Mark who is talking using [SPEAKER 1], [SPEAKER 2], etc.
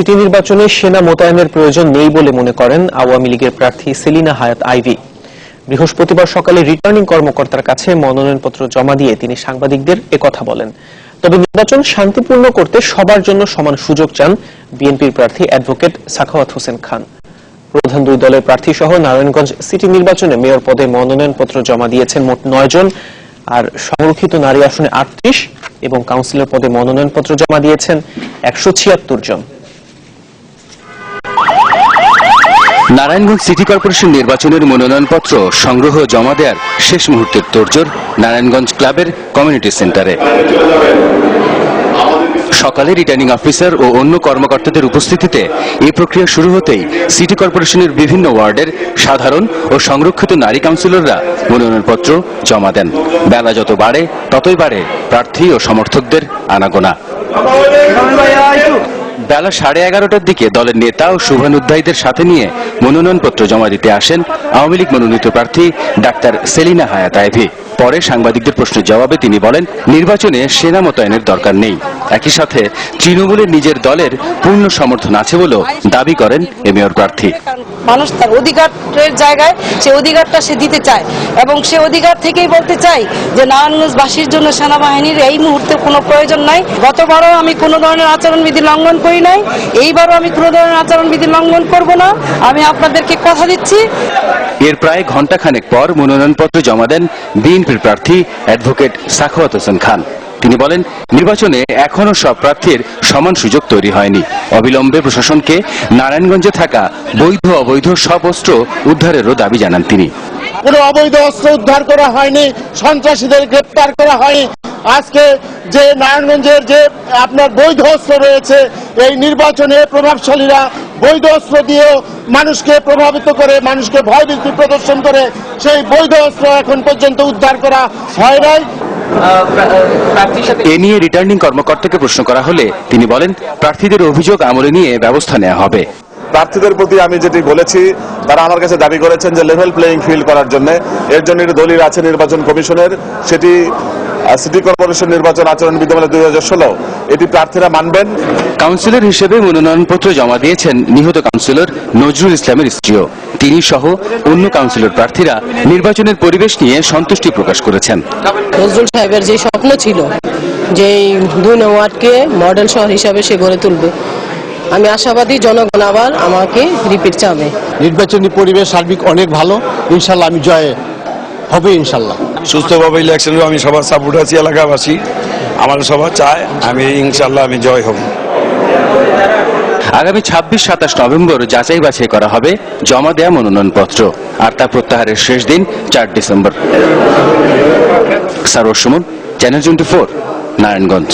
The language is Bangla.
[SPEAKER 1] সিটি নির্বাচনে সেনা মোতায়েনের প্রয়োজন নেই বলে মনে করেন আওয়ামী লীগের প্রার্থী সেলিনা হায়াত আইভি। বৃহস্পতিবার সকালে রিটার্নিং কর্মকর্তার কাছে মনোনয়নপত্র জমা দিয়ে তিনি সাংবাদিকদের একথা বলেন। তবে নির্বাচন শান্তিপূর্ণ করতে সবার জন্য সমান সুযোগ চান বিএনপির প্রার্থী অ্যাডভোকেট সাখাওয়াত হোসেন খান। প্রধান দুই দলের প্রার্থী সহ নারায়ণগঞ্জ সিটি নির্বাচনে মেয়র পদে মনোনয়নপত্র জমা দিয়েছেন মোট নয় জন। আর সংরক্ষিত নারী আসনে আটত্রিশ এবং কাউন্সিলর পদে মনোনয়নপত্র জমা দিয়েছেন একশো ছিয়াত্তর জন।
[SPEAKER 2] নারায়ণগঞ্জ সিটি কর্পোরেশন নির্বাচনের মনোনয়নপত্র সংগ্রহ জমা দেওয়ার শেষ মুহূর্তের তোড়জোড় নারায়ণগঞ্জ ক্লাবের কমিউনিটি সেন্টারে। সকালে রিটার্নিং অফিসার ও অন্য কর্মকর্তাদের উপস্থিতিতে এই প্রক্রিয়া শুরু হতেই সিটি কর্পোরেশনের বিভিন্ন ওয়ার্ডের সাধারণ ও সংরক্ষিত নারী কাউন্সিলররা মনোনয়নপত্র জমা দেন। বেলা যত বাড়ে, ততই বাড়ে প্রার্থী ও সমর্থকদের আনাগোনা। বেলা সাড়ে এগারোটার দিকে দলের নেতা ও শুভানুধ্যায়ীদের সাথে নিয়ে মনোনয়নপত্র জমা দিতে আসেন আওয়ামী লীগ মনোনীত প্রার্থী ডাক্তার সেলিনা হায়াত আইভি। পরে সাংবাদিকদের প্রশ্নের জবাবে তিনি বলেন, নির্বাচনে সেনা মোতায়েনের দরকার নেই। একই সাথে তৃণমূলের নিজের দলের পূর্ণ সমর্থন আছে বলেও দাবি করেন এ মেয়র প্রার্থী।
[SPEAKER 3] মানুষ তার অধিকারের জায়গায় সে অধিকারটা সে দিতে চায় এবং সে অধিকার থেকেই বলতে চাই যে নারায়ণগঞ্জবাসীর জন্য সেনাবাহিনীর এই মুহূর্তে কোনো প্রয়োজন নাই। গতবারও আমি কোনো ধরনের আচরণবিধি লঙ্ঘন করি নাই। এইবারও আমি কোনো ধরনের আচরণবিধি লঙ্ঘন করব না। আমি আপনাদেরকে কথা দিচ্ছি।
[SPEAKER 2] এর প্রায় ঘণ্টাখানেক পর মনোনয়নপত্র জমা দেন বিএনপির প্রার্থী অ্যাডভোকেট সাখাওয়াত হোসেন খান। তিনি বলেন, নির্বাচনে এখনও সব প্রার্থীর সমান সুযোগ তৈরি হয়নি। অবিলম্বে প্রশাসনকে নারায়ণগঞ্জে থাকা বৈধ অবৈধ সব অস্ত্র উদ্ধারেরও দাবি জানান তিনি।
[SPEAKER 4] কোনো অবৈধ অস্ত্র উদ্ধার করা হয়নি, সন্ত্রাসীদের গ্রেপ্তার করা হয়নি আজকে যে নারায়ণগঞ্জের যে আপনার বৈধ অস্ত্র রয়েছে এই নির্বাচনে প্রভাবশালীরা বৈধ অস্ত্র দিয়েও মানুষকে প্রভাবিত করে মানুষকে ভয়ভীতি প্রদর্শন করে সেই বৈধ অস্ত্র এখন পর্যন্ত উদ্ধার করা হয় নাই।
[SPEAKER 2] এ নিয়ে রিটার্নিং কর্মকর্তাকে প্রশ্ন করা হলে তিনি বলেন প্রার্থীদের অভিযোগ আমলে নিয়ে ব্যবস্থা নেওয়া হবে।
[SPEAKER 5] প্রার্থীদের প্রতি আমি যেটি বলেছি তারা আমার কাছে দাবি করেছেন যে লেভেল প্লেয়িং ফিল্ড করার জন্য। এর জন্য একটি দলিল আছে নির্বাচন কমিশনের সেটি সিটি কর্পোরেশন নির্বাচন আচরণ বিধিমালা দুই হাজার ষোলো। এটি প্রার্থীরা মানবেন।
[SPEAKER 2] কাউন্সিলর হিসেবে মনোনয়নপত্র জমা দিয়েছেন নিহত কাউন্সিলর নজরুল ইসলামের স্ত্রীও। তিনি সহ অন্য কাউন্সিলর প্রার্থীরা নির্বাচনের পরিবেশ নিয়ে সন্তুষ্টি প্রকাশ করেছেন।
[SPEAKER 6] নজরুল সাহেবের যে স্বপ্ন ছিল যে দুই ওয়ার্ডকে মডেল শহর হিসাবে সে গড়ে তুলবে আমি আশাবাদী জনগণ আবার আমাকে রিপিট চাবে।
[SPEAKER 4] নির্বাচনী পরিবেশ সার্বিক অনেক ভালো ইনশাল্লাহ আমি জয়ে হবে ইনশাল্লাহ।
[SPEAKER 7] সুস্থভাবে ইলেকশন আমি সবার সাপোর্ট আছি, এলাকাবাসী। আমার সবার চায়, আমি ইনশাল্লাহ আমি জয় হব।
[SPEAKER 2] আগামী ছাব্বিশ, সাতাশ নভেম্বর যাচাই বাছাই করা হবে, জমা দেয়া মনোনয়নপত্র, আর তা প্রত্যাহারের শেষ দিন চার December. সারোর Sumon, channel twenty four, Narayanganj.